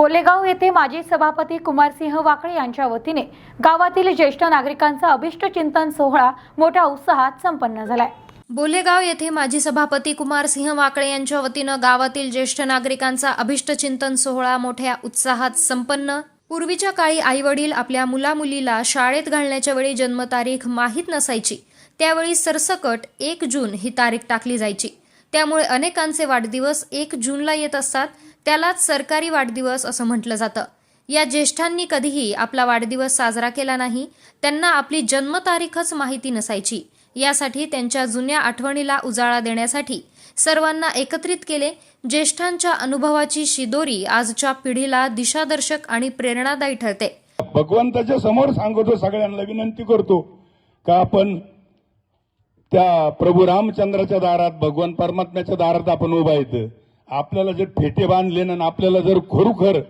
बोलेगाव येथे माजी सभापती कुमारसिंह वाकळे यांच्या वतीने गावातील ज्येष्ठ नागरिकांचा अभिष्ट चिंतन सोहळा मोठ्या उत्साहात संपन्न झालाय. बोलेगाव येथे माजी सभापती कुमार सिंह वाकळे यांच्या वतीनं गावातील ज्येष्ठ नागरिकांचा अभिष्ट चिंतन सोहळा मोठ्या उत्साहात संपन्न. पूर्वीच्या काळी आईवडील आपल्या मुलामुलीला शाळेत घालण्याच्या वेळी जन्मतारीख माहीत नसायची. त्यावेळी सरसकट एक जून ही तारीख टाकली जायची. त्यामुळे अनेकांचे वाढदिवस एक जूनला येत असतात. त्यालाच सरकारी वाढदिवस असं म्हटलं जातं. या ज्येष्ठांनी कधीही आपला वाढदिवस साजरा केला नाही त्यांना आपली जन्मतारीखच माहिती नसायची. यासाठी त्यांच्या जुन्या आठवणीला उजाळा देण्यासाठी सर्वांना एकत्रित केले ज्येष्ठांच्या अनुभवाची शिदोरी आजच्या पिढीला दिशादर्शक आणि प्रेरणादायी ठरते. भगवंताच्या समोर सांगतो सगळ्यांना विनंती करतो का आपण त्या प्रभू रामचंद्राच्या दारात भगवान परमात्म्याच्या दारात आपण उभा येतं आपल्याला जर फेटे बांधले ना आपल्याला जर खरोखर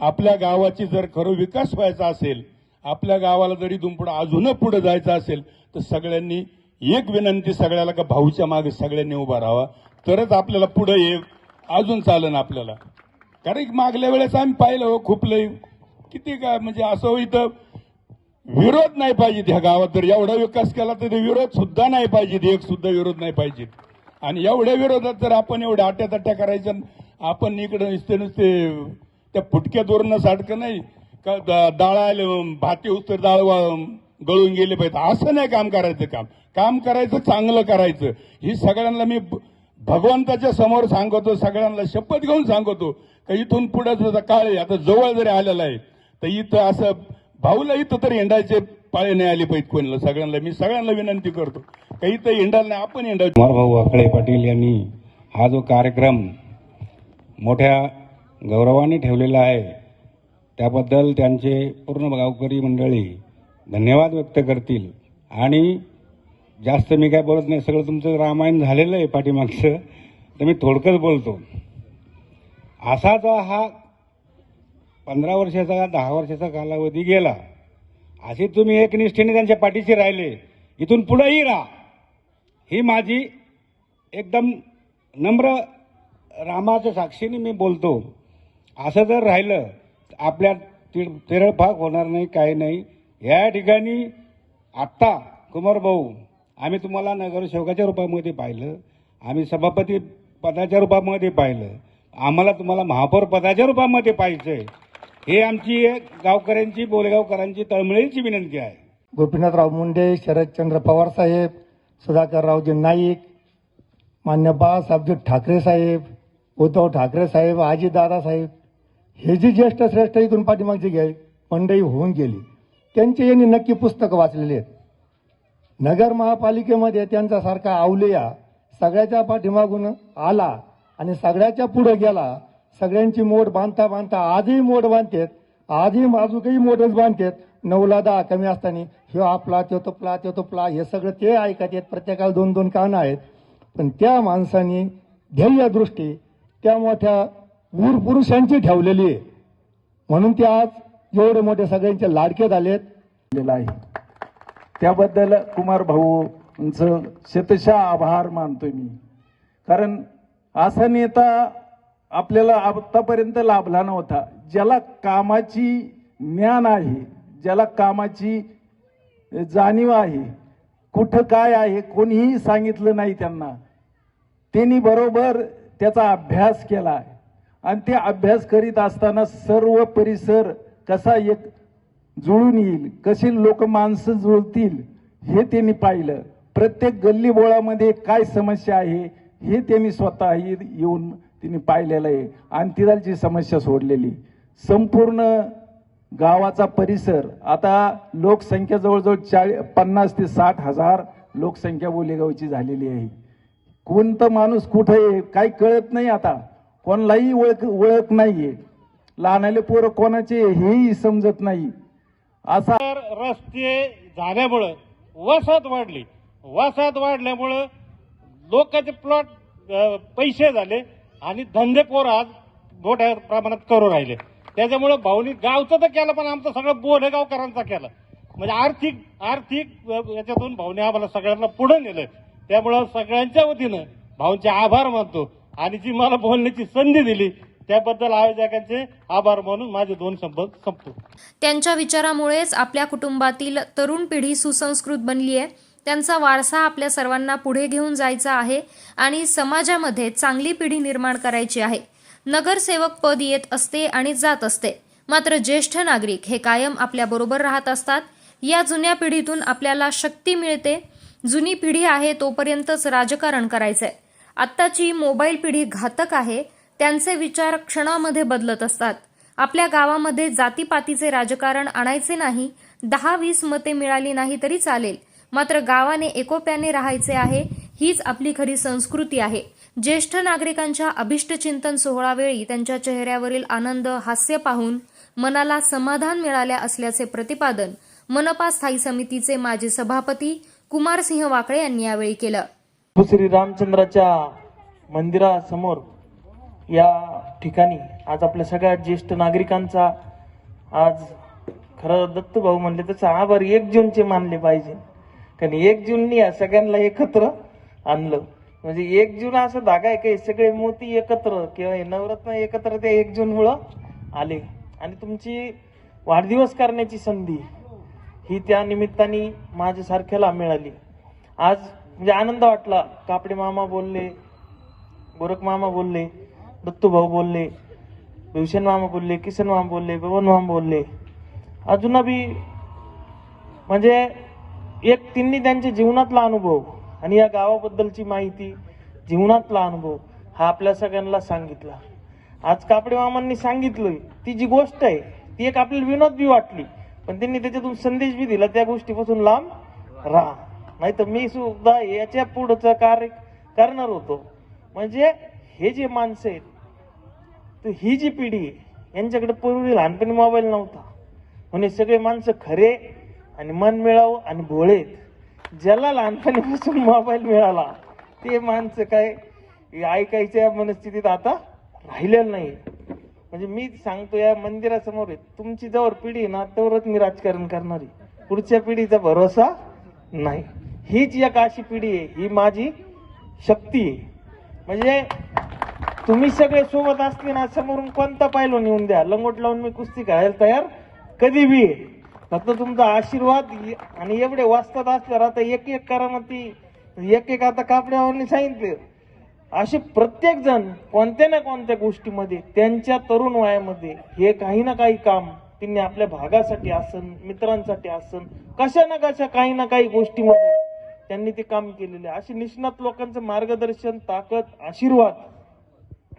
आपल्या गावाची जर खरो विकास व्हायचा असेल आपल्या गावाला जरी दुमपुढं पुढे अजून पुढे जायचं असेल तर सगळ्यांनी एक विनंती सगळ्याला का भाऊच्या मागे सगळ्यांनी उभा राहावा. तरच आपल्याला पुढे ये अजून चालन आपल्याला. कारण की मागल्या वेळेस आम्ही पाहिलं हो खूप लय किती काय म्हणजे असं हो इथं विरोध नाही पाहिजे ह्या गावात. जर एवढा विकास केला तर विरोध सुद्धा नाही पाहिजे एक सुद्धा विरोध नाही पाहिजे आणि एवढ्या विरोधात जर आपण एवढ्या आट्ट्यातट्या करायच्या आपण इकडे नुसते नुसते त्या फुटक्या दोरणं सारखं नाही का द- डाळ भाती उतर डाळ गळून गेले पाहिजे. असं नाही काम करायचं काम. काम करायचं चांगलं करायचं. ही सगळ्यांना मी भगवंताच्या समोर सांगतो सगळ्यांना शपथ घेऊन सांगतो का इथून पुढे जसा काळ आहे आता जवळ जरी आलेला आहे तर इथं असं भाऊला इथं तर हिंडायचे पाळे नाही आले पाहिजे कोणाला. सगळ्यांना मी सगळ्यांना विनंती करतो. काही तर हिंडायला नाही आपण हिंडाल कुमार भाऊ वाकळे पाटील यांनी हा जो कार्यक्रम मोठ्या गौरवाने ठेवलेला आहे त्याबद्दल त्यांचे पूर्ण गावकरी मंडळी धन्यवाद व्यक्त करतील. आणि जास्त मी काय बोलत नाही सगळं तुमचं रामायण झालेलं आहे पाठीमागचं तर मी थोडकंच बोलतो. असा जो हा पंधरा वर्षाचा दहा वर्षाचा कालावधी गेला. असे तुम्ही एकनिष्ठेने त्यांच्या पाठीशी राहिले इथून पुढेही राहा. ही माझी एकदम नम्र रामाच्या साक्षीने मी बोलतो. असं जर राहिलं आपल्या ति- तिरळफाक होणार नाही काही नाही. ह्या ठिकाणी आत्ता कुमार भाऊ आम्ही तुम्हाला नगरसेवकाच्या रूपामध्ये पाहिलं आम्ही सभापती पदाच्या रूपामध्ये पाहिलं. आम्हाला तुम्हाला महापौर पदाच्या रूपामध्ये पाहिजे हे आमची एक गावकऱ्यांची बोलेगावकरांची तळमळीची विनंती आहे. गोपीनाथराव मुंडे शरदचंद्र पवार साहेब सुधाकररावजी नाईक मान्य बाळासाहेबजी ठाकरे साहेब उद्धव ठाकरे साहेब आजीदादा साहेब हे जी ज्येष्ठ श्रेष्ठ इथून पाठीमागची घ्या मंडई होऊन गेली. त्यांची यांनी नक्की पुस्तकं वाचलेली आहेत. नगर महापालिकेमध्ये त्यांच्यासारखा आवलेया सगळ्याच्या पाठीमागून आला आणि सगळ्याच्या पुढे गेला सगळ्यांची मोड बांधता बांधता आजही मोड बांधतेत आजही बाजूकही मोडच बांधतेत. नऊला दहा कमी असताना ह्यो आपला त्यो तपला त्यो तपला हे सगळं ते ऐकत येत प्रत्येकाला दोन दोन कानं आहेत. पण त्या माणसाने ध्येयदृष्टी त्या मोठ्या वीर पुरुषांची ठेवलेली आहे. म्हणून ते आज एवढे मोठे सगळ्यांचे लाडके झालेत. आहे. त्याबद्दल कुमार भाऊंचं शतशा आभार मानतोय मी. कारण असा नेता आपल्याला आतापर्यंत लाभला नव्हता. ज्याला कामाची ज्ञान आहे ज्याला कामाची जाणीव आहे कुठं काय आहे कोणीही सांगितलं नाही त्यांना त्यांनी बरोबर त्याचा अभ्यास केला. आणि ते अभ्यास करीत असताना सर्व परिसर कसा एक जुळून येईल कशी लोक माणसं जुळतील हे त्यांनी पाहिलं. प्रत्येक गल्लीबोळामध्ये काय समस्या आहे हे त्यांनी स्वतः येऊन तिने पाहिलेलं आहे. आणि तिथालची समस्या सोडलेली. संपूर्ण गावाचा परिसर आता लोकसंख्या जवळजवळ चाळीस पन्नास ते साठ हजार लोकसंख्या बोलेगावची झालेली आहे. कोणतं माणूस कुठं आहे काही कळत नाही आता. कोणालाही ओळख ओळख नाहीये. लहानाले पोरं कोणाचे हेही समजत नाही. असा रस्ते झाल्यामुळं वसाहत वाढली. वसाहत वाढल्यामुळं लोकांचे प्लॉट पैसे झाले. आणि धंदेपोर आज मोठ्या प्रमाणात करू राहिले. त्याच्यामुळं भाऊनी गावचं तर केलं पण आमचं सगळं बोडेगावकरांचा केलं. म्हणजे आर्थिक आर्थिक याच्यातून भाऊने आम्हाला सगळ्यांना पुढे नेलं त्यामुळं सगळ्यांच्या वतीनं भाऊंचे आभार मानतो. आणि जी मला बोलण्याची संधी दिली त्याबद्दल आयोजकांचे आभार मानून माझे दोन शब्द संपतो. त्यांच्या विचारामुळेच आपल्या कुटुंबातील तरुण पिढी सुसंस्कृत बनली आहे त्यांचा वारसा आपल्या सर्वांना पुढे घेऊन जायचा आहे आणि समाजामध्ये चांगली पिढी निर्माण करायची आहे. नगरसेवक पद येत असते आणि जात असते. मात्र ज्येष्ठ नागरिक हे कायम आपल्याबरोबर राहत असतात. या जुन्या पिढीतून आपल्याला शक्ती मिळते. जुनी पिढी आहे तोपर्यंतच राजकारण करायचंय. आत्ताची मोबाईल पिढी घातक आहे. त्यांचे विचार क्षणामध्ये बदलत असतात. आपल्या गावामध्ये जातीपातीचे राजकारण आणायचे नाही. दहा वीस मते मिळाली नाही तरी चालेल. मात्र गावाने एकोप्याने राहायचे आहे हीच आपली खरी संस्कृती आहे. ज्येष्ठ नागरिकांच्या अभिष्टचिंतन सोहळावेळी त्यांच्या चेहऱ्यावरील आनंद हास्य पाहून मनाला समाधान मिळाल्या असल्याचे प्रतिपादन मनपा स्थायी समितीचे माजी सभापती कुमारसिंह वाकळे यांनी यावेळी केलं. श्री रामचंद्राच्या मंदिरासमोर या ठिकाणी आज आपल्या सगळ्या ज्येष्ठ नागरिकांचा आज खरं दत्तभाऊ म्हणले त्याचा आभार एक जूनचे मानले पाहिजे. कारण एक जूननी सगळ्यांना एकत्र आणलं. म्हणजे एक जून असं धागा आहे काही सगळे मोती एकत्र किंवा हे नवरत्न एकत्र ते एक जून मुळे आले. आणि तुमची वाढदिवस करण्याची संधी ही त्या निमित्ताने माझ्यासारख्याला मिळाली. आज म्हणजे आनंद वाटला. कापडे मामा बोलले गोरख मामा बोलले दत्तू भाऊ बोलले भीषण मामा बोलले किसन मामा बोलले भवन मामा बोलले. अजून बी म्हणजे एक त्यांनी त्यांच्या जीवनातला अनुभव आणि या गावाबद्दलची माहिती जीवनातला अनुभव हा आपल्या सगळ्यांना सांगितला. आज कापडे मामांनी सांगितलं ती जी गोष्ट आहे ती एक आपल्याला विनोद बी वाटली पण त्यांनी त्याच्यातून संदेश बी दिला त्या गोष्टीपासून लांब राहा. नाही तर मी सुद्धा याच्या पुढचं कार्य करणार होतो. म्हणजे हे जे माणसं आहेत तर ही जी पिढी आहे यांच्याकडे पूर्वी लहानपणी मोबाईल नव्हता. म्हणजे सगळे माणसं खरे आणि मन मिळावं आणि भोळे ज्याला लहानपणीपासून मोबाईल मिळाला ते माणसं काय ऐकायच्या मनस्थितीत आता राहिलेलं नाही. म्हणजे मी सांगतो या मंदिरासमोर आहे. तुमची जवळ पिढी आहे ना तेवढंच मी राजकारण करणारी पुढच्या पिढीचा भरोसा नाही. हीच एक अशी पिढी आहे. ही माझी शक्ती आहे. म्हणजे तुम्ही सगळे सोबत असले ना समोरून कोणता पायलो नेऊन द्या. लंगोट लावून मी कुस्ती खेळायला तयार कधी बी आहे. फक्त तुमचा आशीर्वाद आणि एवढे वाचतात असल्यावर आता एक एक करा ना ती. एक एक आता कापड्यावरनी सांगितले. असे प्रत्येक जण कोणत्या ना कोणत्या गोष्टीमध्ये त्यांच्या तरुण वयामध्ये हे काही ना काही काम त्यांनी आपल्या भागासाठी असन मित्रांसाठी असन कशा ना कशा काही ना काही गोष्टीमध्ये त्यांनी ते काम केलेले. आहे. असे निष्णात लोकांचं मार्गदर्शन ताकद आशीर्वाद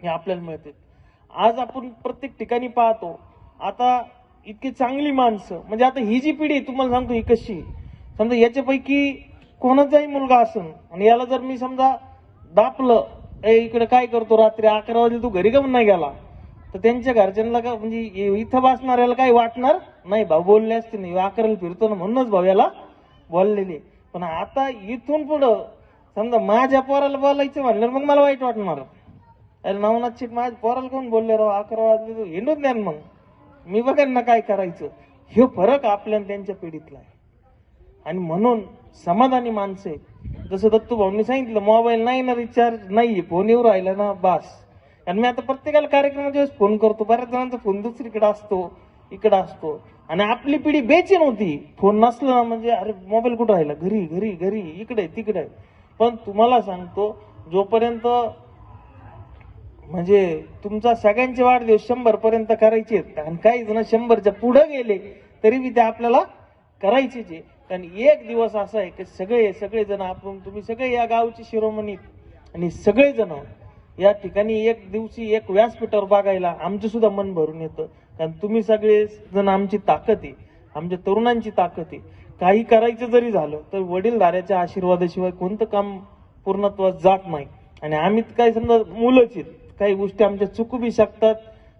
हे आपल्याला मिळते. आज आपण प्रत्येक ठिकाणी पाहतो. आता इतकी चांगली माणसं. म्हणजे आता ही जी पिढी तुम्हाला सांगतो ही कशी समजा याच्यापैकी कोणाचाही मुलगा असन आणि याला जर मी समजा दापलं ए इकडे काय करतो रात्री? अकरा वाजले तू घरी काऊन नाही गेला? तर त्यांच्या घरच्यांना का म्हणजे इथं बसणाऱ्याला काही वाटणार? नाही भाऊ बोलले असते नाही अकराला फिरतो ना म्हणूनच भाऊ याला बोललेले पण आता इथून पुढं समजा माझ्या पोराला बोलायचं म्हणलं मग मला वाईट वाटणार. अरे नवनाथ शेठ माझ्या पोराला कोण बोलले राव? अकरा वाजले तू हिंडून द्या ना मग. मी बघेन ना काय करायचं? हे फरक आपल्या त्यांच्या पिढीतला आहे. आणि म्हणून समाधानी माणसे जसं दत्तू भाऊंनी सांगितलं मोबाईल नाही ना रिचार्ज नाही फोन येऊ राहिला ना बास. आणि मी आता प्रत्येकाला कार्यक्रमाच्या वेळेस फोन करतो. बऱ्याच जणांचा फोन दुसरीकडे असतो इकडे असतो. आणि आपली पिढी बेचैन होती. फोन नसला ना म्हणजे अरे मोबाईल कुठं राहिला? घरी घरी घरी इकडे तिकडे. पण तुम्हाला सांगतो जोपर्यंत म्हणजे तुमचा सगळ्यांचे वाढदिवस शंभर पर्यंत करायचे आहेत. आणि काही जण शंभरच्या पुढे गेले तरी बी ते आपल्याला करायचेच आहे. कारण एक दिवस असा आहे की सगळे सगळेजण आपण तुम्ही सगळे या गावचे शिरोमणी आणि सगळेजण या ठिकाणी एक दिवशी एक व्यासपीठावर बघायला आमचं सुद्धा मन भरून येतं. कारण तुम्ही सगळे जण आमची ताकद आहे. आमच्या तरुणांची ताकद आहे. काही करायचं जरी झालं तर वडीलधाऱ्याच्या आशीर्वादाशिवाय कोणतं काम पूर्णत्वास जात नाही. आणि आम्ही काय समजा मुलंच आहेत. काही गोष्टी आमच्या चुकू बी शकतात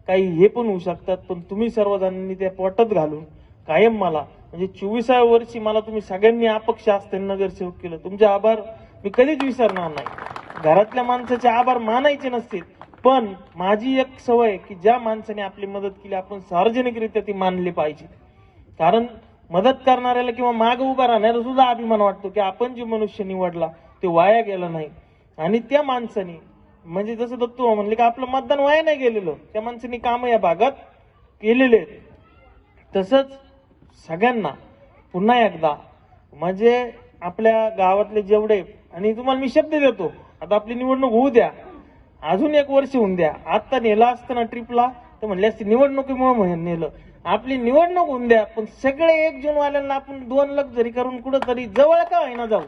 काही हे पण होऊ शकतात पण तुम्ही सर्वजणांनी त्या पोटात घालून कायम मला म्हणजे चोवीसाव्या वर्षी मला तुम्ही सगळ्यांनी अपक्ष असताना नगरसेवक केलं. तुमचे आभार मी कधीच विसरणार नाही. घरातल्या माणसाचे आभार मानायचे नसतील पण माझी एक सवय आहे की ज्या माणसाने आपली मदत केली आपण सार्वजनिकरित्या ती मानली पाहिजे. कारण मदत करणाऱ्याला किंवा माग उभा राहण्याला सुद्धा अभिमान वाटतो की आपण जे मनुष्य निवडला ते वाया गेला नाही. आणि त्या माणसाने म्हणजे जसं दत्तू म्हणले की आपलं मतदान वाया नाही गेलेलं. त्या माणसांनी कामं या भागात केलेले. आहेत तसंच सगळ्यांना पुन्हा एकदा म्हणजे आपल्या गावातले जेवढे आणि तुम्हाला मी शब्द देतो आता आपली निवडणूक होऊ द्या अजून एक वर्ष होऊन द्या. आत्ता नेला असताना ट्रिपला तर म्हणले असते निवडणुकीमुळे नेलं. आपली निवडणूक होऊन द्या पण सगळे एक जून वाल्यांना आपण दोन लाख जरी करून कुठंतरी जवळ का होईना जाऊ?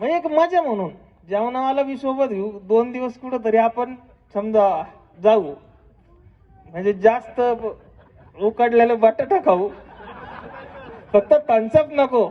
म्हणजे एक मजा म्हणून जेवणावाला बी सोबत घेऊ दोन दिवस कुठंतरी आपण समजा जाऊ. म्हणजे जास्त ब- उकडलेलं बटाटा खाऊ. फक्त थम्सअप नको.